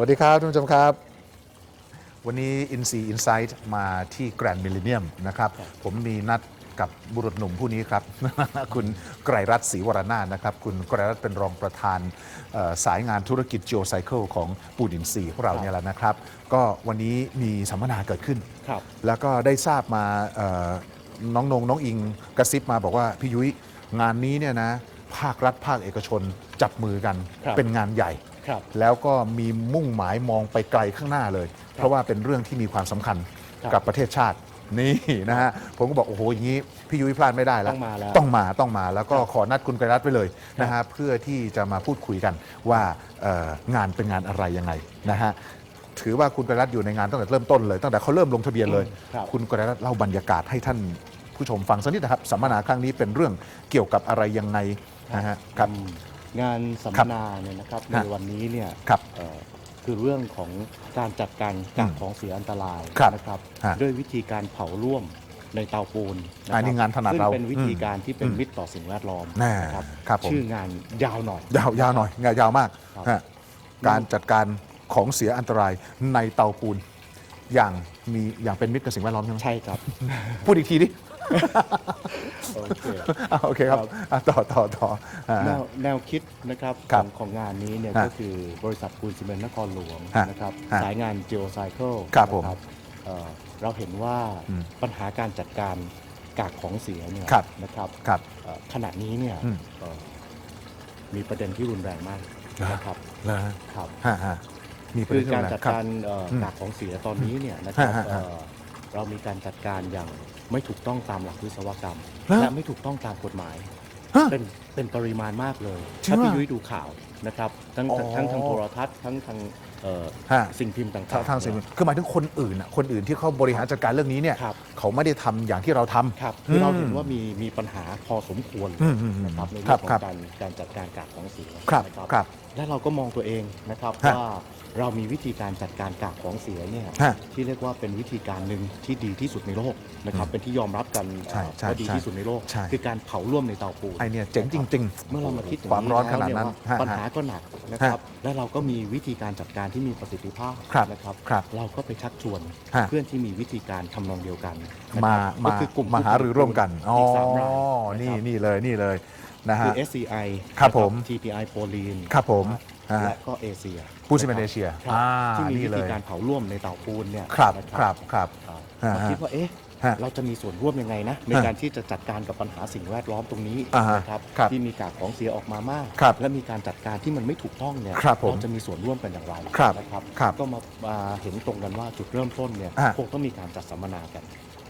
สวัสดีครับท่านผู้ชมครับ วันนี้ i n s e e Insight มาที่แกรนด์มิลเลนเนียมนะครับ ผมมีนัดกับบุรุษหนุ่มผู้นี้ครับ คุณไกรรัตน์ศรีวรนาถนะครับ คุณไกรรัตน์เป็นรองประธานเอ่อสายงานธุรกิจ Geocycle ของปูนอินซีย์ของเราเนี่ยแหละนะครับ ก็วันนี้มีสัมมนาเกิดขึ้น ครับ แล้วก็ได้ทราบมาเอ่อน้องนงน้องอิงกระซิบมาบอกว่าพี่ยุ้ยงานนี้เนี่ยนะภาครัฐภาคเอกชนจับมือกันครับ เป็นงานใหญ่ ครับแล้วก็มีมุ่งหมายมองไปไกลข้างหน้าเลย เพราะว่าเป็นเรื่องที่มีความสำคัญครับกับประเทศชาตินี่นะฮะผมก็บอกโอ้โหอย่างนี้พี่ยุ้ยพลาดไม่ได้แล้วต้องมาแล้วต้องมาต้องมาแล้วก็ครับขอนัดคุณไกรรัตน์ไปเลยนะฮะเพื่อที่จะมาพูดคุยกันว่าเอ่องานเป็นงานอะไรยังไงนะฮะถือว่าคุณไกรรัตน์อยู่ในงานตั้งแต่เริ่มต้นเลยตั้งแต่เขาเริ่มลงทะเบียนเลย ครับ คุณไกรรัตน์เล่าบรรยากาศให้ท่านผู้ชมฟังสักนิดนะครับสัมมนาครั้งนี้เป็นเรื่องเกี่ยวกับอะไรยังไงนะฮะครับ อืม งานสัมมนาเนี่ยนะครับในฮะวันนี้เนี่ยครับเอ่อคือเรื่องของการจัดการกากของเสียอันตรายครับนะครับฮะด้วยวิธีการเผาร่วมในเตาปูนนะคอัรันนี้งานถนัดซึ่งเราเป็นวิธีการที่เป็นอืมมิตรต่อสิ่งแวดล้อมแน่นะครับครับผม ชื่องานยาวหน่อย ยาวยาวหน่อยงานยาวมากครับ ฮะการจัดการของเสียอันตรายในเตาปูน อย่างมีอย่างเป็นมิตรกับสิ่งแวดล้อมใช่ไหมใช่ครับ พูดอีกทีดิ โอเค อะโอเคครับครับอะต่อต่อต่ออ่า แนวแนวคิดนะครับคขรัอบงของงานนี้เนี่ยฮะก็คือบริษัทปูนซีเมนต์นครหลวงฮะนะครับฮะสายงาน Geocycle ครับผมนะเอ่อเราเห็นว่าอืมปัญหาการจัดการกากของเสียเนี่ยครับ นะครับครับ เอ่อขณะนี้เนี่ยอืม เอ่อมีประเด็นที่รุนแรงมากเหรอนะครับแล้วฮะครับฮะฮะมีประคืเด็อนที่การไหนจัดครับการเอ่ออมกากของเสียตอนนี้เนี่ยนะครับฮะฮะฮะ เอ่อเรามีการจัดการอย่าง ไม่ถูกต้องตามหลักวิศวกรรม ฮะและไม่ถูกต้องตามกฎหมาย ฮะเป็นเป็นปริมาณมากเลยจริงถ้าพี่เหรอยุ้ยดูข่าวนะครับ ทั้งอ๋อ ทั้งทางโทรทัศน์ทั้งทางเอ่อฮะสิ่งพิมพ์ต่างทางๆทางสิ่งเนี่ย คือหมายถึงคนอื่นอะคนอื่นที่เขาบริหารจัดการเรื่องนี้เนี่ยครับ เขาไม่ได้ทำอย่างที่เราทำ ครับคือเราอืมเห็นว่ามีมีปัญหาพอสมควรเลยอืมอืมอืมนะครับในคเรื่รัอบงขอครับงการการจัดการกากของเสียครับนะครับ ครับ และเราก็มองตัวเองนะครับฮะว่า เรามีวิธีการจัดการกากของเสียเนี่ยฮะที่เรียกว่าเป็นวิธีการหนึ่งที่ดีที่สุดในโลกนะครับเป็นที่ยอมรับกันใช่ใช่ว่าดีใช่ที่สุดในโลก ใช่ คือการเผาร่วมในเตาปูนไอเนี่ยเจ๋งจริง เมื่อเรามาคิดถึงความร้อนขนาดนั้นแล้วเยว่าฮะปัญหาก็หนักนะครับและเราก็มีวิธีการจัดการที่มีประสิทธิภาพครับนะครับ ครับเราก็ไปชักชวนฮะ เพื่อนที่มีวิธีการทำนองเดียวกันนะมาครับมาก็คือกลุ่มมาหารือร่วมกันอ๋ออีกสามรายนี่นะครับ นี่เลยนี่เลยนะคืฮะอ SCI ครับนะผม TPI โพลีนครับผม ฮะและก็เอเชียปูนซีเมนต์เอเชียครับอ่าที่มีนี่วิเลธียการเผาร่วมในเตาปูนเนี่ยครับนะ ครับครับครับฮะเราคิดว่าเอ๊ะฮะเราจะมีส่วนร่วมยังไงนะในฮะการที่จะจัดการกับปัญหาสิ่งแวดล้อมตรงนี้อ่าฮะนะครับครับที่มีกากของเสียออกมามาก ครับและมีการจัดการที่มันไม่ถูกต้องเนี่ยครับผมเราจะมีส่วนร่วมกันอย่างไรครับนะครับครับก็มามาเห็นตรงกันว่าจุดเริ่มต้นเนี่ยอ่า คงต้องมีการจัดสัมมนากัน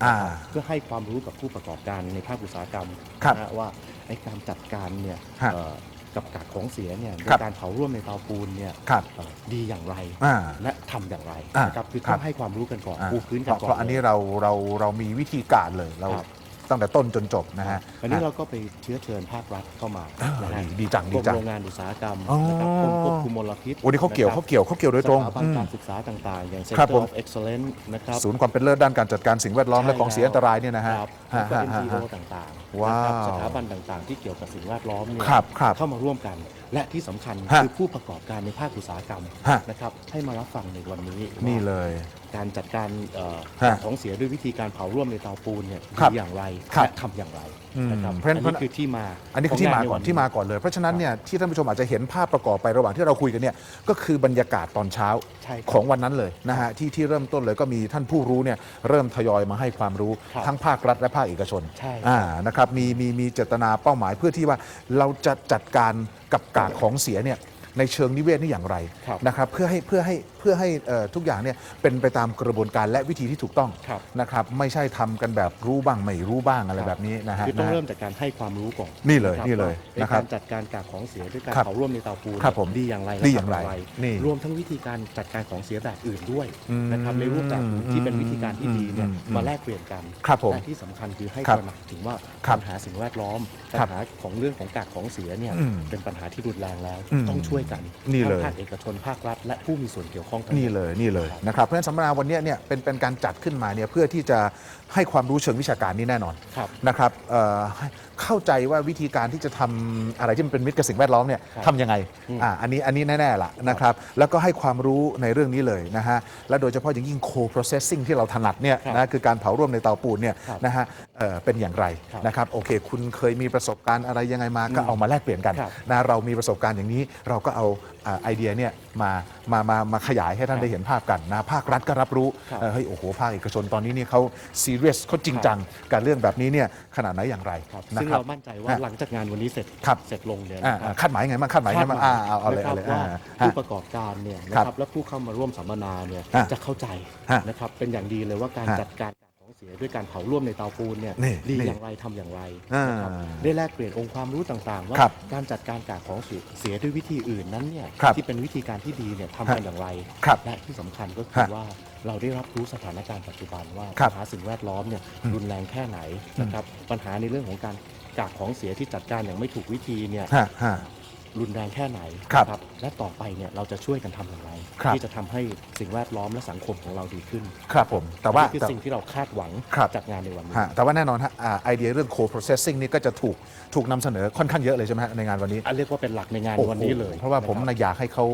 อ่า เพื่อให้ความรู้กับผู้ประกอบการในภาคอุตสาหกรรมครับนะฮะว่าไอ้การจัดการเนี่ยฮะเอ่อ กับกากของเสียเนี่ยโดครัยบการเผาร่วมในเตาปูนเนี่ยครับเอ่อดีอย่างไร อ่า และทำอย่างไรอะนะครับคือครัต้บ องให้ความรู้กันก่อนอ่าปูพื้นเพกันราะก่อนเพราะอันนี้ลย เราเราเรามีวิธีการเลยเราครับ ตั้งแต่ต้นจนจบนะฮะอันนี้เราก็ไปเชื้อเชิญภาครัฐเข้ามาอ่านะฮะดีดีจังกดีรมจังโรงงานอุตสาหกรรมอ๋อ นะครับกรมควบคุมมลพิษโอ้นี่เขาเกี่ยวนะครับเขาเกี่ยวเขาเกี่ยวโดยตรงสถาบันอืม การศึกษาต่างๆ อย่าง ครับ Center ผม of Excellence นะครับศูนย์ความเป็นเลิศด้านการจัดการสิ่งแวดล้อมและของเสียอันตรายเนี่ยนะฮะครับฮะแล้วก็ฮะ NGO ฮะ ต่างๆว้าวนะครับสถาบันต่างๆ ที่เกี่ยวกับสิ่งแวดล้อมเนี่ยครับครับเข้ามาร่วมกัน และที่สำคัญฮะคือผู้ประกอบการในภาคอุตสาหกรรมฮะ นะครับให้มารับฟังในวันนี้นี่ว่าเลย การจัดการเอ่อฮะของเสียด้วยวิธีการเผาร่วมในเตาปูนเนี่ยครับดีอย่างไรครับและทำอย่างไรอืมนะครับเพราะฉะนั้น อันนี้คือที่มาอันนี้คือที่มาก่อนขงงใวัที่มาก่อนเลย เพราะฉะนั้นเนี่ยที่ท่านผู้ชมอาจจะเห็นภาพประกอบไประหว่างที่เราคุยกันเนี่ยก็คือบรรยากาศตอนเช้าใช่ครับ ของวันนั้นเลยนะฮะที่ที่เริ่มต้นเลยก็มีท่านผู้รู้เนี่ยเริ่มทยอยมาให้ความรู้ครับทั้งภาครัฐและภาคเอกชนใช่ครับ อ่านะครับมีมีมีเจตนาเป้าหมายเพื่อที่ว่าเราจะจัดการกับกากของเสียเนี่ยในเชิงนิเวศนี่อย่างไรครับ นะครับเพื่อให้เพื่อให้เพื่อให้เอ่อทุกอย่างเนี่ยเป็นไปตามกระบวนการและวิธีที่ถูกต้องครับนะครับไม่ใช่ทำกันแบบรู้บ้างไม่รู้บ้างอะไรแบบนี้นะฮะคือต้องนะฮะเริ่มจากการให้ความรู้ก่อนนี่เลยะครับนี่เลยว่านะครับการจัดการกากของเสียด้วยการครับเผาร่วมในเตาปูนครับผมดีอย่างไรดีอย่างไรและทำนี่รวมทั้งวิธีการจัดการของเสียแบบอื่นด้วยอืมนะครับในรูปแบบอื่นที่เป็นวิธีการที่ดีเนี่ยอืมอืมมาแลกเปลี่ยนกันครับผมและที่สำคัญคือให้ครับตระหนักถึงว่าครับปัญหาสิ่งแวดล้อมคปัญรับหาของเรื่องของกากของเสียเนี่ยอืมเป็นปัญหาที่รุนแรงแล้วอืมต้องช่วยกันนี่เลยทั้งภาคเอกชนภาครัฐและผู้มีส่วนเกี่ยวข้องข้องกัน นี่เลยนี่เลยนะครับเพราะฉะนั้นสัมมนาวันเนี้ยเนี่ยเป็นเป็นการจัดขึ้นมาเนี่ยเพื่อที่จะ ให้ความรู้เชิงวิชาการนี่แน่นอนครับนะครับเอ่อให้คเข้าใจว่าวิธีการที่จะทำอะไรที่มันเป็นมิตรกับสิ่งแวดล้อมเนี่ยครับทำยังไงอืมอ่าอันนี้อันนี้แน่ๆล่ะนะครับ แล้วก็ให้ความรู้ในเรื่องนี้เลยนะฮะและโดยเฉพาะอย่างยิ่ง co-processing ที่เราถนัดเนี่ยครับนะคือการเผาร่วมในเตาปูนเนี่ยครับนะฮะเอ่อเป็นอย่างไรครับ นะครับโอเค คุณเคยมีประสบการณ์อะไรยังไงมาก็เอามาแลกเปลี่ยนกัน ครับนะเรามีประสบการณ์อย่างนี้เราก็เอาอ่าไอเดียเนี่ยมามามามาขยายให้ท่านได้เห็นภาพกันนะภาครัฐก็รับรู้ครับ เอ่อเฮ้ยโอ้โหภาคเอกชนตอนนี้นี่เขาซีเรียสเขาจริงจังกับเรื่องแบบนี้เนี่ยขนาดไหนอย่างไรครับนะซึ่งครับเรามั่นใจว่าฮะหลังจากงานวันนี้เสร็จครับเสร็จลงเนี่ยอ่านะครับคาดหมายไงบ้างคาดหมายไงบ้างอ่าเอาเอาเลยเอาเลยนะครับว่าอ่าผู้ฮะประกอบการเนี่ยนะคครับรับและผู้เข้ามาร่วมสัมมนาเนี่ยอะจะเข้าใจฮะนะครับเป็นอย่างดีเลยว่าการฮะจัดการของเสียด้วยการเผาร่วมในเตาปูนเนี่ยนี่ดีนี่อย่างไรทำอย่างไรอ่านนะครับได้แลกเปลี่ยนองค์ความรู้ต่างๆ ว่าครับการจัดการกากของเสียด้วยวิธีอื่นนั้นเนี่ยครับที่เป็นวิธีการที่ดีเนี่ยทำฮะกันอย่างไรครับและที่สำคัญก็คือฮะว่า เราได้รับรู้สถานการณ์ปัจจุบันว่าครับปัญหาสิ่งแวดล้อมเนี่ยอืมรุนแรงแค่ไหนนะครับปัญหาในเรื่องของการกากของเสียที่จัดการอย่างไม่ถูกวิธีเนี่ย ฮะฮะ รุนแรงแค่ไหนครับนะและต่อไปเนี่ยเราจะช่วยกันทำอย่างไร ครับ ที่จะทำให้สิ่งแวดล้อมและสังคมของเราดีขึ้นครับผม แต่ว่า นี่คือแต่สิ่งที่เราคาดหวังครับ จากงานในวันนี้ ฮะแต่ว่าแน่นอนฮะอ่าไอเดียเรื่อง co-processing นี่ก็จะถูกถูกนำเสนอค่อนข้างเยอะเลยใช่ไหมฮะในงานวันนี้ อันเรียกว่าเป็นหลักในงานโอ้โหวันนี้เลยเพราะว่าผมนคบนะอยากให้เขา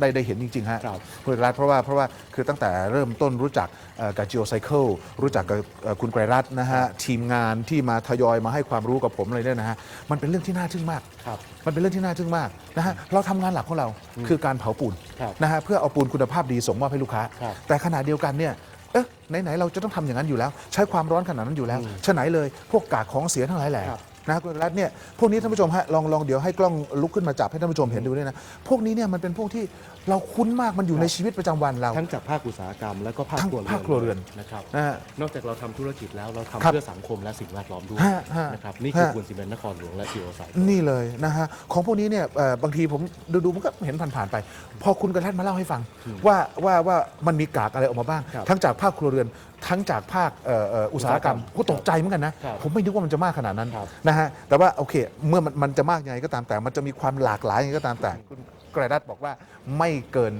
ได้ได้เห็นจริง ๆ ฮะครับคุณรัฐเพราะว่าเพราะว่าคือตั้งแต่เริ่มต้นรู้จักเอ่อกับ Geocycle รู้จักกับเอ่อคุณไกรรัตน์นะฮะ ทีมงานที่มาทยอยมาให้ความรู้กับผมเลยเนี่ยนะฮะ มันเป็นเรื่องที่น่าทึ่งมาก ครับ มันเป็นเรื่องที่น่าทึ่งมากนะฮะเราทำงานหลักของเราคือการเผาปูนครับนะฮะเพื่อเอาปูนคุณภาพดีส่งมอบให้ลูกค้า ครับ แต่ขณะเดียวกันเนี่ยเอ๊ะไหนๆเราจะต้องทำอย่างนั้นอยู่แล้ว ใช้ความร้อนขนาดนั้นอยู่แล้วฉะไหนเลยพวกกากของเสียทั้งหลายแหล่ครับ นะคุณรัตน์เนี่ยพวกนี้ท่านผู้ชมฮะลองลองเดี๋ยวให้กล้องลุกขึ้นมาจับให้ท่านผู้ชมเห็นดูด้วยนะพวกนี้เนี่ยมันเป็นพวกที่ เราคุ้นมากมันอยู่ในชีวิตประจำวันเรา ทั้งจากภาคอุตสาหกรรม แล้วก็ภาคทั้งครัวเรือนภาคครัวเรือนนะครับนะฮะนอกจากเราทำธุรกิจแล้วเราทำครับเพื่อสังคมและสิ่งแวดล้อมด้วยฮะฮะนะครับนี่คือฮะ ปูนซีเมนต์นครหลวงและซีโอไซนี่เลยนะฮะของพวกนี้เนี่ยเอ่อบางทีผมดูดูๆมันก็เห็นผ่านๆไป พอคุณกระทัดมาเล่าให้ฟัง ว่าว่าว่ามันมีกากอะไรออกมาบ้าง ครับทั้งจากภาคครัวเรือน ทั้งจากภาคเอ่อเอ่ออุตสาหกรรมอุตสาหกรรมก็ตกใจเหมือนกันนะ ครับผมไม่นึกว่ามันจะมากขนาดนั้นครับ นะฮะแต่ว่าโอเค เมื่อมันมันจะมากยังไงก็ตามแต่ มันจะมีความหลากหลายยังไงก็ตามแต่ คุณ กระดัดบอกว่าไม่เกิน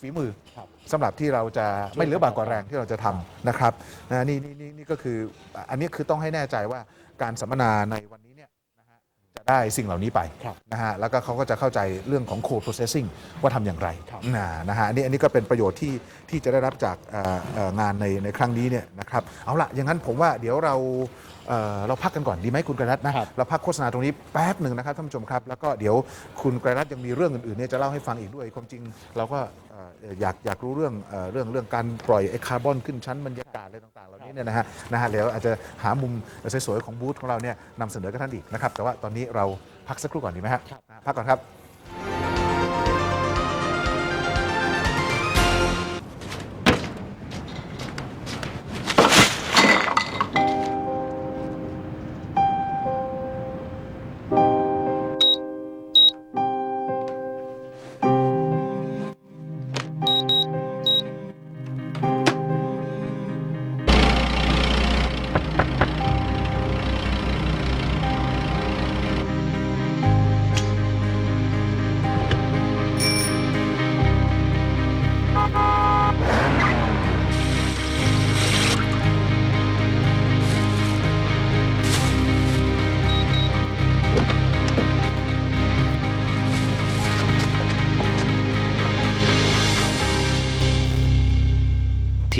ฝีมือครับสำหรับที่เราจะไม่เหลือบากกว่าแรงที่เราจะทำนะครับนะนี่นี่นี่นี่ก็คืออันนี้คือต้องให้แน่ใจว่าการสัมมนาในวันนี้ ได้สิ่งเหล่านี้ไปครับนะฮะแล้วก็เขาก็จะเข้าใจเรื่องของ code processing ว่าทำอย่างไรครับนะนะฮะอันนี้อันนี้ก็เป็นประโยชน์ที่ที่จะได้รับจากเอ่อเอ่องานในในครั้งนี้เนี่ยนะครับเอาละอย่างนั้นผมว่าเดี๋ยวเราเอ่อเราพักกันก่อนดีไหมคุณกระรัตนะครับเราพักโฆษณาตรงนี้แป๊บหนึ่งนะครับท่านผู้ชมครับ แล้วก็เดี๋ยวคุณกระรัตยังมีเรื่องอื่นๆเนี่ยจะเล่าให้ฟังอีกด้วยความจริงเราก็เอ่ออยากอยากรู้เรื่องเอ่อเรื่องเรื่องการปล่อยไอ้คาร์บอนขึ้นชั้นบรรยากาศอะไรต่างๆเหล่านี้เนี่ยนะฮะนะฮะเดี๋ยวอาจจะหามุมสวยๆของบูธของเราเนี่ยนำเสนอกับท่านอีกนะครับแต่ว่าตอนนี้เราพักสักครู่ก่อนดีไหมฮะครับพักก่อนครับ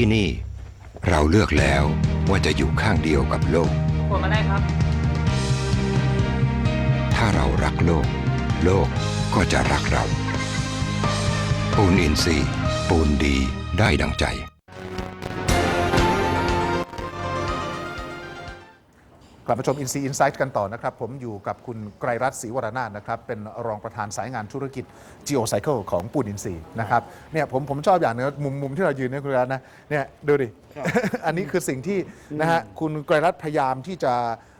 ที่นี่ เราเลือกแล้วว่าจะอยู่ข้างเดียวกับโลก กดมาได้ครับ ถ้าเรารักโลก โลกก็จะรักเรา ปูนอินทรีย์ปูนดีได้ดังใจ กลับมาชม i n ซีอินไซต์กันต่อนะครับ ผมอยู่กับคุณไกรรัตน์ศรีวรนาถนะครับ เป็นรองประธานสายงานธุรกิจ Geocycle ของปูนอินซีนะครับเนี่ยผมผมชอบอย่างหนึงนะมุมมุมที่เรายืนเนี่ยคุณไกรรัตน์นะเนี่ยดูดิ อันนี้คือสิ่งที่นะฮะคุณไกรรัตน์พยายามที่จะ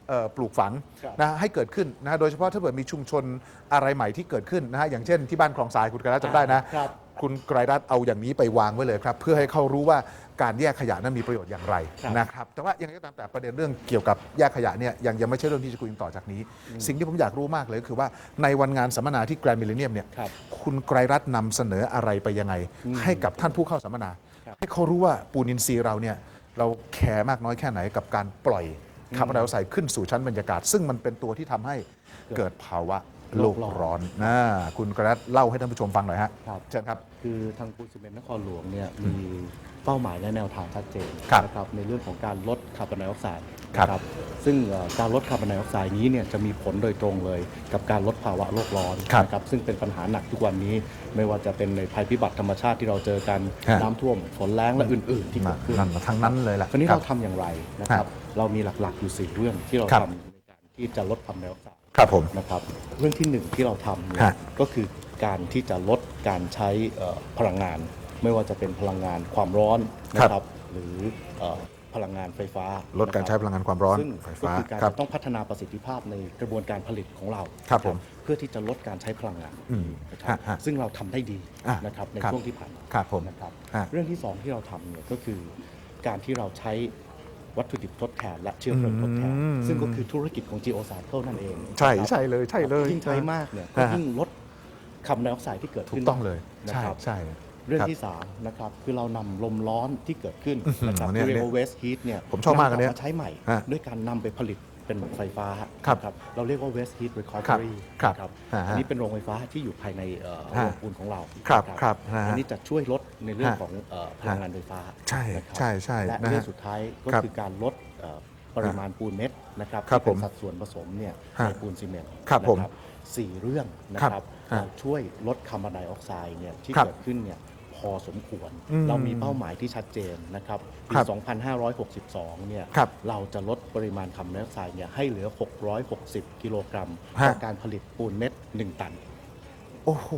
เอ่อปลูกฝังครับนะให้เกิดขึ้นนะฮะโดยเฉพาะถ้าเกิดมีชุมชนอะไรใหม่ที่เกิดขึ้นนะฮะอย่างเช่นที่บ้านคลองทรายคุณไกรรัตน์จำได้นะครับคุณไกรรัตน์เอาอย่างนี้ไปวางไว้เลยครับ เพื่อให้เขารู้ว่า การแยกขยะนั้นมีประโยชน์อย่างไรครับนะครับแต่ว่ายังไงก็ตามแต่ประเด็นเรื่องเกี่ยวกับแยกขยะเนี่ยยังยังไม่ใช่เรื่องที่จะคุยกันต่อจากนี้ สิ่งที่ผมอยากรู้มากเลยก็คือว่าในวันงานสัมมนาที่แกรนด์มิลเลนเนียมเนี่ยครับคุณไกรรัตน์นำเสนออะไรไปยังไง ให้กับท่านผู้เข้าสัมมนา ครับ ให้เขารู้ว่าปูนินทรีย์เราเนี่ยเราแคร์มากน้อยแค่ไหนกับการปล่อยคาร์บอนไดออกไซด์ขึ้นสู่ชั้นบรรยากาศ ซึ่งมันเป็นตัวที่ทำให้เกิดภาวะ โลกร้อนนะคุณกระนัดเล่าให้ท่านผู้ชมฟังหน่อยฮะครับเชิญครับ คือทางปูนซีเมนต์นครหลวงเนี่ยมีเป้าหมายและแนวทางชัดเจนครับนะครับในเรื่องของการลดคาร์บอนไดออกไซด์ครับนะซึ่งเอ่อการลดคาร์บอนไดออกไซด์นี้เนี่ยจะมีผลโดยตรงเลยกับการลดภาวะโลกร้อนครับนะครับซึ่งเป็นปัญหาหนักทุกวันนี้ ไม่ว่าจะเป็นในภัยพิบัติธรรมชาติที่เราเจอกันฮะน้ำท่วมฝนแล้งและอื่น ๆ ที่มาเกิดขึ้นนั่นทั้งนั้นเลยล่ะคราวนี้ครัเราบทำอย่างไรนะครับฮะเรามีหลักๆอยู่สี่เรื่องที่เราครับทำในการที่จะลดคาร์บอนไดออกไซด์ ครับผมนะครับเรื่องที่หนึ่งที่เราทำเนี่ยฮะ ก็คือการที่จะลดการใช้เอ่อพลังงาน ไม่ว่าจะเป็นพลังงานความร้อนนะครับหรือเอ่อพลังงานไฟฟ้าลดการใช้พลังงานความร้อนซึ่งไฟก็ฟ้าคือการครับ ต้องพัฒนาประสิทธิภาพในกระบวนการผลิตของเราครับผมเพื่อที่จะลดการใช้พลังงานอืมนะครับฮะฮะซึ่งเราทำได้ดีอะนะครับในครับ ช่วงที่ผ่านมา ครับผม นะครับฮะเรื่องที่สองที่เราทำเนี่ยก็คือการที่เราใช้ วัตถุดิบทดแทนและเชื้อเพลิงทดแทน อืม ซึ่งก็คือธุรกิจของ Geo Cycle นั่นเองใช่นะครับใช่เลยใช่เลย ยิ่งใช้มากเนี่ยก็ฮะ ยิ่งลดคาร์บอนไดออกไซด์ที่เกิดถูขึ้กนต้องเลยนะใช่ครับ ใช่ เรื่องครับที่3นะครับคือเรานำลมร้อนที่เกิดขึ้นอื้อหือนะครับเนี่ยเรียกว่า waste heat เนี่ยผมชอบมากอันเนี้ยำมาใช้ใหม่ ฮะด้วยการนำไปผลิต เป็นไฟฟ้าครับนะเราเรียกว่า waste heat ครับ recovery ครับนะครับฮะฮะอันนี้เป็นโรงไฟฟ้าที่อยู่ภายในเอ่อฮะโรงปูนของเราครับนะครับฮะอันนี้จะช่วยลดในเรื่องฮะของเอ่อพลังงานไฟฟ้าใช่นะครับใช่ใช่และนะฮะเรื่องสุดท้ายก็ครับคือการลดเอ่อปริมาณปูนเม็ดนะครับครับที่เป็นผมสัดส่วนผสมเนี่ยฮะในปูนซีเมนต์ครับผมนะสี่เรื่องนะคครัรับบฮะเราช่วยลดคาร์บอนไดออกไซด์เนี่ยที่ครับเกิดขึ้นเนี่ย พอสมควร อืมเรามีเป้าหมายที่ชัดเจนนะครับปีครับ2562 เนี่ยครับเราจะลดปริมาณคาร์บอนไดออกไซด์เนี่ยให้เหลือ 660 กิโลกรัมฮะ ต่อการผลิตปูนเม็ด 1 ตัน โอ้โห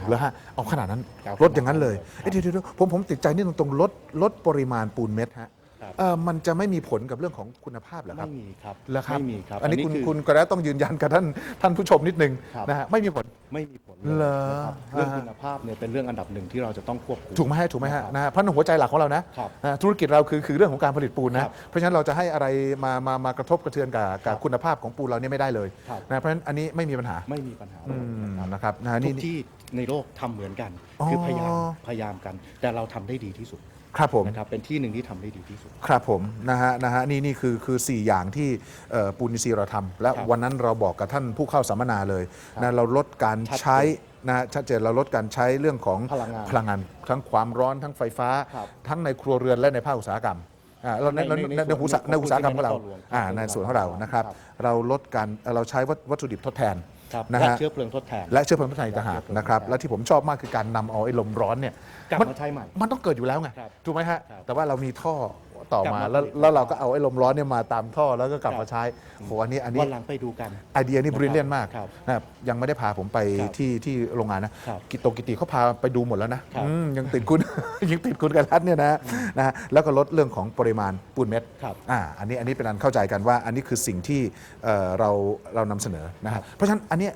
ครับแล้วฮะ เอาขนาดนั้น ครับลดอย่างนั้นเลย ครับ เอ้ยเดี๋ยวเดี๋ยวเดี๋ยวผมผมติดใจนี่ตรงตรงลดลดปริมาณปูนเม็ดฮะครับ เออมันจะไม่มีผลกับเรื่องของคุณภาพเหรอครับไม่มีครับเหรอครับไม่มีครับอันนี้คุณคือคุณกระต้องยืนยันกับท่านท่านผู้ชมนิดนึงครับ นะฮะไม่มีผล ไม่มีผลเลยเหรอ นะครับเรื่องอ่าฮะคุณภาพเนี่ยเป็นเรื่องอันดับหนึ่งที่เราจะต้องควบคุม ถูกไหมฮะถูกไหมฮะนะครับนะฮะเพราะหัวใจหลักของเรานะครับนะธุรกิจเราคือคือเรื่องของการผลิตปูนคนะรับเพราะฉะนั้นเราจะให้อะไรมามามากระทบกระเทือนกับกับครับคุณภาพของปูนเราเนี่ยไม่ได้เลยครับ นะเพราะฉะนั้นอันนี้ไม่มีปัญหาไม่มีปัญหาอืเลยมนะครับนะครับนะทุนี่ กที่ในโลกทำเหมือนกันอ๋อคือพยายามพยายามกัน แต่เราทำได้ดีที่สุด ครับผม นะครับเป็นที่หนึ่งที่ทำได้ดีที่สุด ครับผมนะฮะนะฮะนี่นี่คือคือ 4 อย่างที่เอ่อปูนอินทรีย์เราทำและครับวันนั้นเราบอกกับท่านผู้เข้าสัมมนาเลยครับนะเราลดการชัดเจนใช้นะฮะชัดเจนเราลดการใช้เรื่องของพลังงานพลังงานทั้งความร้อนทั้งไฟฟ้า ครับทั้งในครัวเรือนและในภาคอุตสาหกรรมอ่าเราในในในในในในอุตสาหส่วนในอุตสาหกรรมของเราของอ่าในในส่ส่ววนนของเราของเรานะครับ ครับ เราลดการเราใช้วัตวัตถุดิบทดแทน ครับนะและฮะเชื้อเพลิงทดแทน และเชื้อเพลิงทดแทนอีกต่างหากและเชื้อเพลิงนะครับทดแทนและที่ผมชอบมากคือการนำเอาไอ้ลมร้อนเนี่ยกลับมันมาใช้ใหม่มันต้องเกิดอยู่แล้วไงครับถูกไหมฮะครับ แต่ว่าเรามีท่อ ต่อกลับมามาแล้วผลิต แล้วเราก็เอาไอ้ลมร้อนเนี่ยมาตามท่อแล้วก็กลับครับมาใช้โหอันนี้อันนี้ วันหลังไปดูกัน ไอเดียนี่นะครับบริเลียนมากครับนะครับยังไม่ได้พาผมไปครับที่ที่โรงงานนะครับกิโตกิติเขาพาไปดูหมดแล้วนะครับอืมยังติดคุณ ยังติดคุณกันรัฐเนี่ยนะนะฮะแล้วก็ลดเรื่องของปริมาณปูนเม็ดครับอ่าอันนี้อันนี้เป็นอันเข้าใจกันว่า อันนี้คือสิ่งที่เอ่อเราเรานำเสนอนะคครัรับบเพราะฉะนั้นอันเนี้ย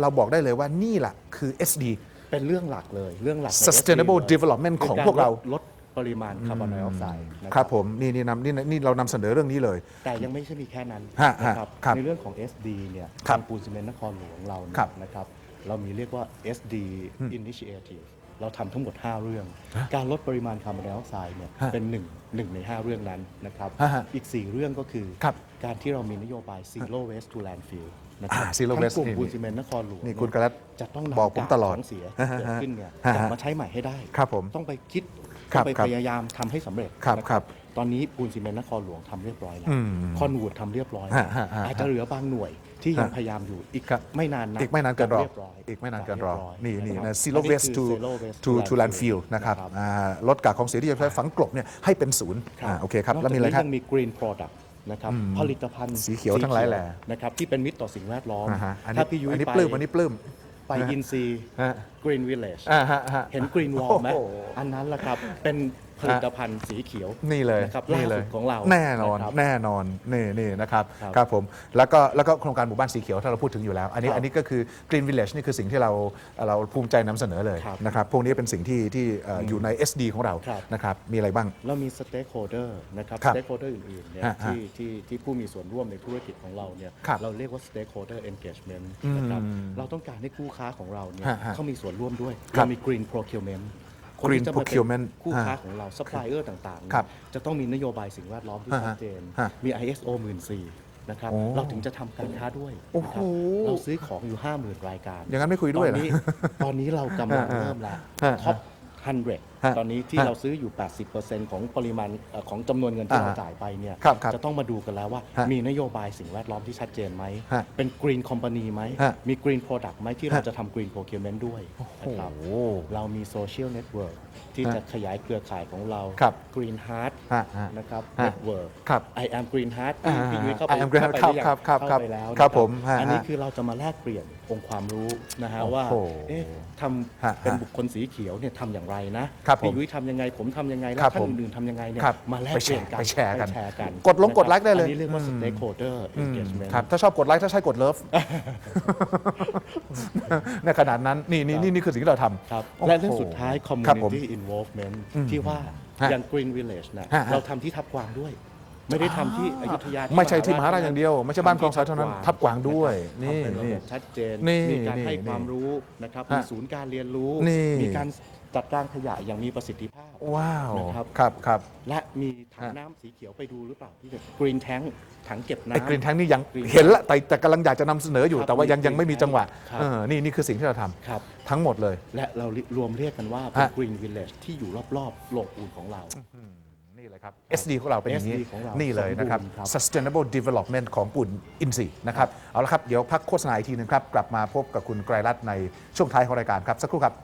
เราบอกได้เลยว่านี่แหละคือ SD เป็นเรื่องหลักเลย เรื่องหลักใน Sustainable SD เลย Development คืของพวกเรา ลดลด ปริมาณคาร์บอนไดออกไซด์นะครับผมนี่นี่นำนี่นี่เรานำเสนอเรื่องนี้เลย แต่ยังไม่ใช่มีแค่นั้นฮะฮะนะครับครับในเรื่องของ SD เนี่ยครับทางปูนซีเมนต์นครหลวงเราเนี่ยครับนะครับ เรามีเรียกว่า SD Initiative เราทำทั้งหมด 5 เรื่อง การลดปริมาณคาร์บอนไดออกไซด์เนี่ยฮะเป็นหนึ่งหนึ่งใน 5 เรื่องนั้นนะครับ ฮะฮะอีก 4 เรื่องก็คือ ครับการที่เรามีนโยบาย Zero Waste to Landfill นะครับอ่า Zero ทั้ง Waste กลุ่มนี่ปูนซีเมนต์นครหลวงนี่เยคุณกรัตจะต้องบอกผมตลอดของเสียฮะฮะเกิดขึ้นเนี่ยฮะฮะกลับมาใช้ใหม่ให้ได้ ครับผม ต้องไปคิด ครัต้อบงไปครับ พยายามทำให้สำเร็จครับนะครับตอนนี้ปูนซีเมนต์นครหลวงทำเรียบร้อยแล้วอืมคอนวูดทำเรียบร้อยฮะฮะฮะอาจจะเหลือบางหน่วยที่ยังฮะพยายามอยู่อีกครับ ไม่นานนะอีกไม่นานเกินรอจะยบร้ยอีกไม่นานเกินรอ จะยบยนี่นี่ะคนะรับ zero อันนี้ waste คือ to zero waste to to landfill นะครับนะครับอ่าลดกากของเสียที่จะใช้ฝังกลบเนี่ยให้เป็นศูนย์ครับอ่าโอเคครับนอกแล้วจากมีอะไรนี้ครับยังมี green product นะครับอืมผลิตภัณฑ์สีเขียวทั้งหลายแหล่ นะครับที่เป็นมิตรต่อสิ่งแวดล้อมอ่าฮะอันนี้ถ้าพี่ยุ้ยอันนี้ไปปลื้มอันนี้ปลื้ม ไปอินซีย์ฮะ green village อ่าฮะฮะ เห็น green wall ไหมโอ้โห อันนั้นแหละครับเป็น ผลิตภัณฑ์สีเขียวนี่เลยนะครับนี่เลยล่าสุดของเราแน่นอนนะครับ แน่นอนนี่นี่นะครับครับครับผมแล้วก็แล้วก็โครงการหมู่บ้านสีเขียวถ้าเราพูดถึงอยู่แล้ว อันนี้ครับอันนี้ก็คือ Green Village นี่คือสิ่งที่เราเราภูมิใจนำเสนอเลยครับนะครับพวกนี้เป็นสิ่งที่ที่เอ่ออยู่ใน SD ของเราครับ นะครับมีอะไรบ้าง เรามี stakeholder นะครับครับ stakeholder อื่นๆเนี่ยฮะฮะที่ที่ที่ผู้มีส่วนร่วมในธุรกิจของเราเนี่ยครับเราเรียกว่า stakeholder engagement อืมนะครับเราต้องการให้คู่ค้าของเราเนี่ยฮะฮะเขามีส่วนร่วมด้วย ครับเรามี green procurement คน Green ที่จะมาเป็น procurement คู่ค้าฮะของเราซัพพลายเออร์ต่างๆเนี่ยครับจะต้องมีนโยบายสิ่งแวดล้อมที่ฮะชัดเจน ฮะมี ISO 14000นะครับ โอ้เราถึงจะทำการค้าด้วยโอ้โหนะครับเราซื้อของอยู่ 50,000 รายการอย่างนั้นไม่คุยด้วยตอนเหรอนี้ตอนนี้เรากำลังฮะเริ่มแล้วฮะท็อป ฮะ100ตอนนี้ที่ฮะเราซื้ออยู่ 80%ของปริมาณเอ่อของจำนวนเงินที่อ่าเราจ่ายไปเนี่ยครับครับจะต้องมาดูกันแล้วว่าฮะมีนโยบายสิ่งแวดล้อมที่ชัดเจนไหม ฮะเป็น Green Company ไหม ฮะมี Green Product ไหมที่เราฮะจะทำ Green Procurement ด้วยนะครับโอ้เรามี Social Network ที่ฮะจะขยายเครือข่ายของเราครับ Green Heart ฮะฮะนะครับฮะ Network ครับ I am Green Heart อ่าพี่ยุ้ยเข้าไป I am Green Heart เข้าไปหอยังครับครับครับเข้าไปแล้วครับนะผมฮะอันนี้ฮะคือเราจะมาแลกเปลี่ยนองค์ความรู้นะฮะโอ้โหว่าเอ๊ะทฮะำเป็นฮะบุคคลสีเขียวเนี่ยทำอย่างไรนะ ครับผมพี่ยุ้ยทำยังไงผมทำยังไงแล้ครับวท่านผมอื่นๆทำยังไงเนี่ยครับมาแลกเปลี่ยนกันไปแชร์กันไปแชร์กันกดลงนะครับกดไลค์ได้เลย อันนี้เรียกว่าอืม stakeholder อืม engagement ครับ ถ้าชอบกดไลค์ถ้าใช่กดเลิฟ ในขนาดนั้น นี่นี่นี่นี่คือสิ่งที่เราทำครับโอ้โหและเรื่องสุดท้าย ครับผม community involvement อืมที่ว่าฮะอย่าง Green Village นะฮะฮะ เราทำที่ทับกวางด้วย ไม่ได้ทำที่อยุธยาไม่ใช่ที่มหาราชอย่างเดียว ไม่ใช่บ้านคลองสายเท่านั้นทำที่ทับกวางด้วย นี่ทำเป็นระนี่ บบชัดเจน นี่มีการให้นี่ความรู้นะครับฮะมีศูนย์การเรียนรู้ นี่มีการ จัดการขยะอย่างมีประสิทธิภาพ ว้าวนะครับ ครับครับ และมีถังฮะ น้ำสีเขียวไปดูหรือเปล่าที่ Green Tank ถังเก็บน้ำไอ้กรีนแทงนี่ยัง Green เห็นละแต่แต่กำลังอยากจะนำเสนออยู่ครับแต่ว่ายังมียังไม่มี Green จังหวะครับ เออนี่นี่คือสิ่งที่เราทำครับ ทั้งหมดเลย และเรารวมเรียกกันว่าเป็นฮะ Green Village ที่อยู่รอบๆโรงปูนของเรานี่เลยครับ SD ของเราเป็นอย่างนี้ SD ของเรานี่เลยนะครับ สมบูรณ์ครับ Sustainable Development ของปุ่นอินซีย์นะครับ เอาละครับ เดี๋ยวพักโฆษณาอีกทีหนึงครับ กลับมาพบกับคุณไกรรัตน์ในช่วงท้ายของรายการครับ สักครู่ครับ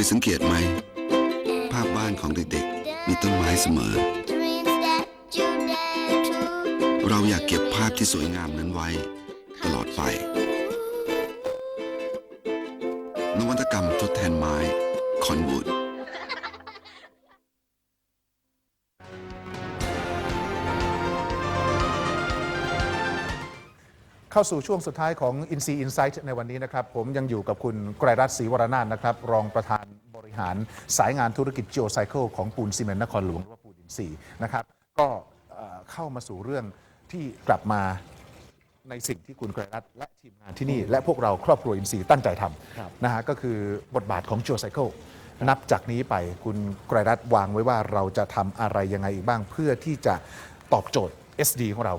ยสังเกตไหม ภาพบ้านของเด็กๆ มีต้นไม้เสมอ เราอยากเก็บภาพที่สวยงามนั้นไว้ ตลอดไป นวัตกรรมทดแทนไม้ คอนวูดเข้าสู่ช่วงสุดท้ายของ i n s e Insight ในวันนี้นะครับ ผมยังอยู่กับคุณไกรรัตน์ศรีวรนาถนะครับ รองประธาน หารสายงานธุรกิจ Geocycle ของปูนซีเมนต์นครหลวงหรือว่าปูนอินซีย์นะครับ ก็เอ่อเข้ามาสู่เรื่องที่กลับมาในสิ่งที่คุณไกรรัตน์และทีมงานที่นี่ และพวกเราครอบครัวอินซีย์ตั้งใจทครับำนะฮะก็คือบทบาทของ Geocycle นับจากนี้ไปคุณไกรรัตน์วางไว้ว่าเราจะทำอะไรยังไงอีกบ้างเพื่อที่จะตอบโจทย์ SD ของเรา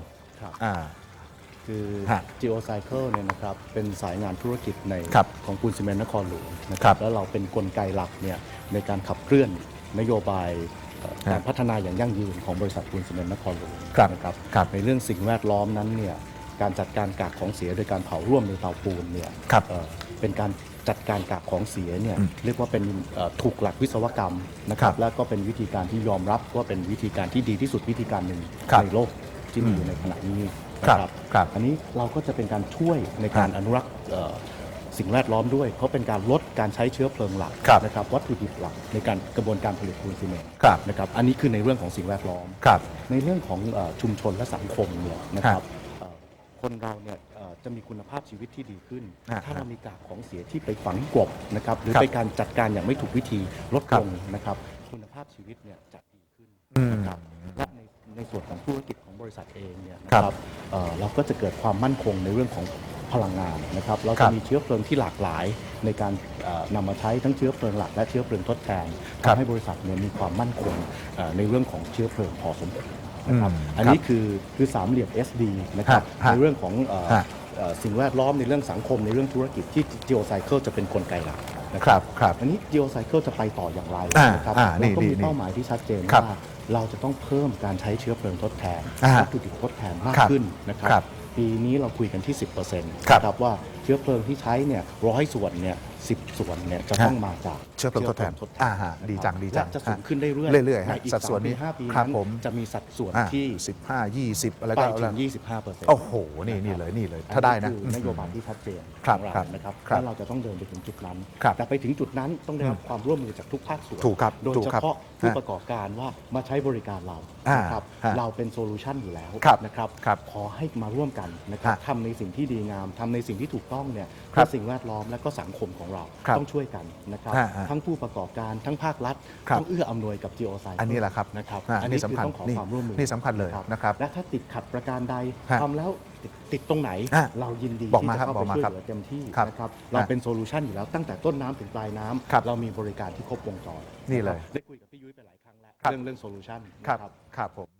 ครับอ่าคือ ฮะ Geocycle เนี่ยนะครับเป็นสายงานธุรกิจในครับของปูนซีเมนต์นครหลวงนะคครัรับบแล้วเราเป็นกลไกหลักเนี่ยในการขับเคลื่อนนโยบายเอ่อฮะการพัฒนาอย่างยั่งยืนของบริษัทปูนซีเมนต์นครหลวงครับนะครับครับ ในเรื่องสิ่งแวดล้อมนั้นเนี่ยการจัดการกากของเสียโดยการเผาร่วมในเตาปูนเนี่ย ครับ เอ่อเป็นการจัดการกากของเสียเนี่ยอืมเรียกว่าเป็นเอ่อถูกหลักวิศวกรรมนะคครัรับบและก็เป็นวิธีการที่ยอมรับว่าเป็นวิธีการที่ดีที่สุดวิธีการหนึ่งครับในโลก ที่มีอยู่ในขณะนี้ครับนะครับ ครับ อันนี้เราก็จะเป็นการช่วยในการครับอนุรักษ์เอ่อสิ่งแวดล้อมด้วย เพราะเป็นการลดการใช้เชื้อเพลิงหลักครับ นะครับวัตถุดิบหลักในการกระบวนการผลิตปูนซีเมนต์ครับ นะครับอันนี้คือในเรื่องของสิ่งแวดล้อม ครับ ในเรื่องของเออชุมชนและสังคมเนี่ยนะครับเอ่อคนเราเนี่ยเอ่อจะมีคุณภาพชีวิตที่ดีขึ้นอ่าถ้าเรามีกากของเสียที่ไปฝังกลบนะครับหรือครับไปการจัดการอย่างไม่ถูกวิธีลดครัลบงนะครับ คุณภาพชีวิตเนี่ยจะดีขึ้นอืมนะครับและ ในในส่วนของธุรกิจของบริษัทเองเนี่ยนะคครัรับบเอ่อเราก็จะเกิดความมั่นคงในเรื่องของพลังงานนะครับเราครัจะบมีเชื้อเพลิงที่หลากหลายในการเอ่อนำมาใช้ทั้งเชื้อเพลิงหลักและเชื้อเพลิงทดแทนครับทำให้บริษัทเนี่ยมีความมั่นคงเอ่อในเรื่องของเชื้อเพลิงพอสมควรนะครับอืมอันนี้คือคือสามเหลี่ยม SD นะครับฮะในเรื่องของเอ่อฮะเอ่อสิ่งแวดล้อมในเรื่องสังคมในเรื่องธุรกิจที่ Geocycle จะเป็นกลไกหลัก นะคครัรับบครับ อันนี้ Geocycle จะไปต่ออย่างไรอ่านะครับอ่าเราก็นี่มีนี่เป้าหมายที่ชัดเจนครับว่าเราจะต้องเพิ่มการใช้เชื้อเพลิงทดแทนอ่าวัตถุดิบทดแทนมากครับขึ้นนะครับครับปีนี้เราคุยกันที่ 10%นครับะครับว่าเชื้อเพลิงที่ใช้เนี่ยร้อยส่วนเนี่ย 10 ส่วนเนี่ยจะฮะต้องมาจากเชื้อเพลิงทดแทนเชื้อเพลิงอ่าฮะดีจังดีจังและจะสูงขึ้นได้เรื่อยเรื่อยๆฮะในอีกสัดส่วนนี้สามปีห้าปีครับนั้นผม จะมีสัดส่วนอ่าที่สิบห้ายี่สิบอะไรไปก็ถึแล้วง 25เปอร์เซ็นต์โอ้โหนี่นี่เลยนี่เลยถ้าได้นะคือนโยบายที่ชัดเจนครับของเราครับนะครับครับว่าเราจะต้องเดินไปถึงจุดนั้น ครับแต่ไปถึงจุดนั้นต้องได้รับความร่วมมือจากทุกภาคส่วนถูกครับโดยถูกเฉครับพาะผู้ฮะประกอบการว่ามาใช้บริการเราอ่านะครับฮะเราเป็นโซลูชันอยู่แล้วครับนะครับครับขอให้มาร่วมกันนะครับฮะทำในสิ่งที่ดีงามทำในสิ่งที่ถูกต้องเนี่ยครัเพื่บ อสิ่งแวดล้อมและก็สังคมของเราครับต้องช่วยกันนะครับฮะฮะทั้งผู้ประกอบการทั้งภาครัฐครับ ต้องเอื้ออำนวยกับ Geo c y อันนี้แหละครับนะครับอ่าอันนี้คือสำคัญต้องขอนี่ความร่วมมือนี่สำคัญเลยนะครับ และถ้าติดขัดประการใดฮะทำแล้วติดติดตรงไหนอะเรายินดีบอกที่มาจะครับเข้าบอไปกมาช่วยครับเหลือเต็มที่ครับนะครับเราฮะเป็นโซลูชันอยู่แล้วตั้งแต่ต้นน้ำถึงปลายน้ำครับเรามีบริการที่ครบวงจรนี่เลย ได้คุยกับพี่ยุ้ยไปหลายครั้งแล้วครับเรื่องเรื่องโซลูชัน ครับ ครับผม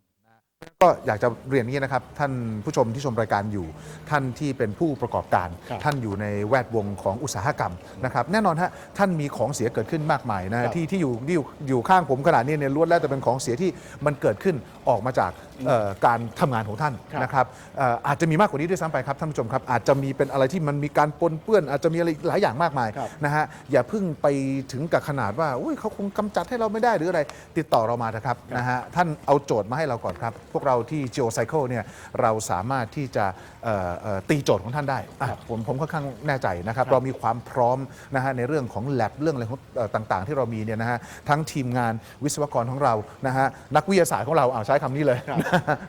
ก็อยากจะเรียนอย่างนี้นะครับ ท่านผู้ชมที่ชมรายการอยู่ ท่านที่เป็นผู้ประกอบการครับท่านอยู่ในแวดวงของอุตสาหกรรมนะครับแน่นอนฮะท่านมีของเสียเกิดขึ้นมากมายนะที่ที่อยู่ที่อยู่อยู่ข้างผมขนาดนี้เนี่ยล้วนแล้วแต่เป็นของเสียที่มันเกิดขึ้นออกมาจากเอ่อการทำงานของท่านครับนะครับเอ่ออาจจะมีมากกว่านี้ด้วยซ้ำไปครับท่านผู้ชมครับอาจจะมีเป็นอะไรที่มันมีการปนเปื้อน อาจจะมีอะไรหลายอย่างมากมายครับนะฮะอย่าเพิ่งไปถึงกับขนาดว่าอุ้ยเขาคงกำจัดให้เราไม่ได้หรืออะไร ติดต่อเรามาเถอะครับนะฮะท่านเอาโจทย์มาให้เราก่อนครับพวกเราที่ GeoCycle เนี่ยเราสามารถที่จะเอ่อเอ่อตีโจทย์ของท่านได้อะผมผมค่อนข้างแน่ใจนะครับครับ เรามีความพร้อมนะฮะในเรื่องของ lab เรื่องอะไรของเอ่อต่างๆ ที่เรามีเนี่ยนะฮะทั้งทีมงานวิศวกรของเรานะฮะนักวิทยาศาสตร์ของเราเอาใช้คำนี้เลยครับ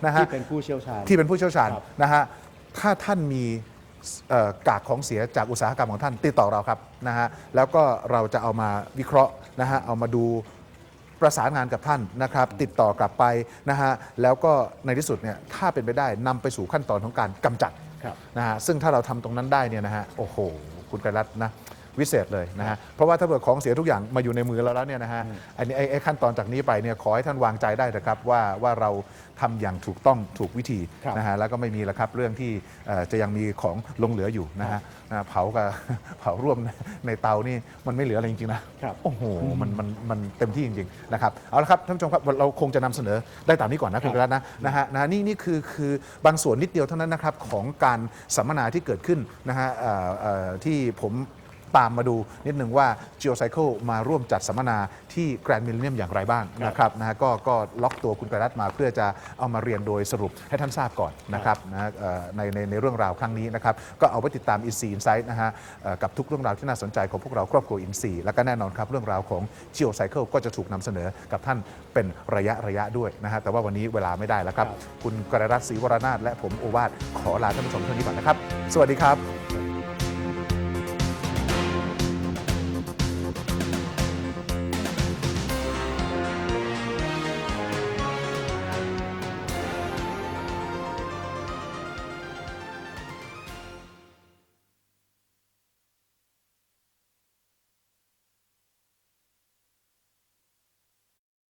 นะฮะ ที่เป็นผู้เชี่ยวชาญ ที่เป็นผู้เชี่ยวชาญครับ นะฮะ ถ้าท่านมีเอ่อกากของเสียจากอุตสาหกรรมของท่านติดต่อเราครับนะฮะ แล้วก็เราจะเอามาวิเคราะห์นะฮะ เอามาดู ประสานงานกับท่านนะครับ ติดต่อกลับไปนะฮะแล้วก็ในที่สุดเนี่ยถ้าเป็นไปได้นำไปสู่ขั้นตอนของการกำจัดครับ นะฮะซึ่งถ้าเราทำตรงนั้นได้เนี่ยนะฮะโอ้โห คุณไกรรัตน์นะ วิเศษเลยนะฮะเพราะว่าถ้าเกิดของเสียทุกอย่างมาอยู่ในมือเราแล้วเนี่ยนะฮะอันนี้ไอ้ไอ้ขั้นตอนจากนี้ไปเนี่ยขอให้ท่านวางใจได้นะครับว่าว่าเราทำอย่างถูกต้องถูกวิธีครับ นะฮะแล้วก็ไม่มีแล้วครับเรื่องที่เอ่อจะยังมีของหลงเหลืออยู่นะฮะนะเผากับ เผาร่วมในเตานี่มันไม่เหลืออะไรจริงๆนะ ครับ โอ้โห มันมันมันเต็มที่จริงๆ นะครับ เอาละครับท่านผู้ชมครับ เราคงจะนำเสนอได้ตามนี้ก่อนนะคุณกระนะนะฮะนะนี่นี่คือคือบางส่วนนิดเดียวเท่านั้นนะครับของการสัมมนาที่เกิดขึ้นนะฮะเอ่อเอ่อที่ผม ตามมาดูนิดหนึ่งว่า GeoCycle มาร่วมจัดสัมมนาที่ Grand Millennium อย่างไรบ้างนะครับนะฮะก็ก็ล็อกตัวคุณไกรรัตน์มาเพื่อจะเอามาเรียนโดยสรุปให้ท่านทราบก่อนนะครับนะฮะเอ่อในในในเรื่องราวครั้งนี้นะครับก็เอาไว้ติดตาม i n s e e Insight นะฮะเอ่อกับทุกเรื่องราวที่น่าสนใจของพวกเราครอบครัว i n s e e แล้วก็แน่นอนครับเรื่องราวของ GeoCycle ก็จะถูกนำเสนอกับท่านเป็นระยะระยะด้วยนะฮะแต่ว่าวันนี้เวลาไม่ได้แล้วครับครับคุณไกรรัตน์ศรีวรนาถและผมโอวาทขอลาท่านผู้ชมเท่านี้ก่อนนะครับ สวัสดีครับ